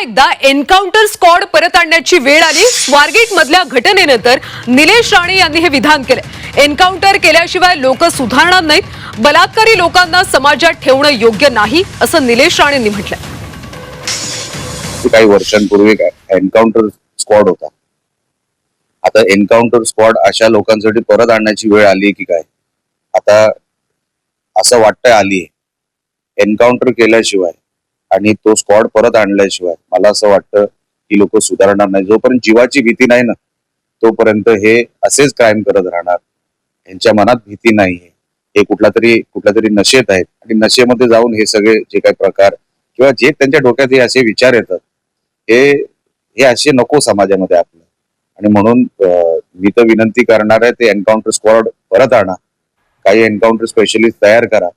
एकदा encounter squad परत आणण्याची वेळ आली. स्वारगेट मधल्या घटनेनंतर निलेश राणे यांनी हे विधान केलं. एन्काउंटर केल्याशिवाय लोक सुधारणार नाहीत. बलात्कारी लोकांना समाजात ठेवणं योग्य नाही असं निलेश राणेंनी म्हटलं काही वर्षांपूर्वी एन्काउंटर स्क्वॉड होता. आता एन्काउंटर स्क्वॉड अशा लोकांसाठी परत आणण्याची वेळ आली की काय? आता असं वाटतंय आली एन्काउंटर केल्याशिवाय आणि तो स्क्वॉड परत आणल्याशिवाय मला असं वाटतं की लोक सुधारणार नाही. जोपर्यंत जीवाची भीती नाही ना तोपर्यंत हे असेच क्राईम करत राहणार. यांच्या मनात भीती नाही हे कुठला तरी कुठल्या तरी नशेत आहेत. आणि नशेमध्ये जाऊन हे सगळे जे काही प्रकार किंवा जे त्यांच्या डोक्यात हे असे विचार येतात हे हे असे नको समाजामध्ये आपलं. आणि म्हणून मी तर विनंती करणार आहे ते एन्काउंटर स्क्वॉड परत आणा. काही एन्काउंटर स्पेशलिस्ट तयार करा.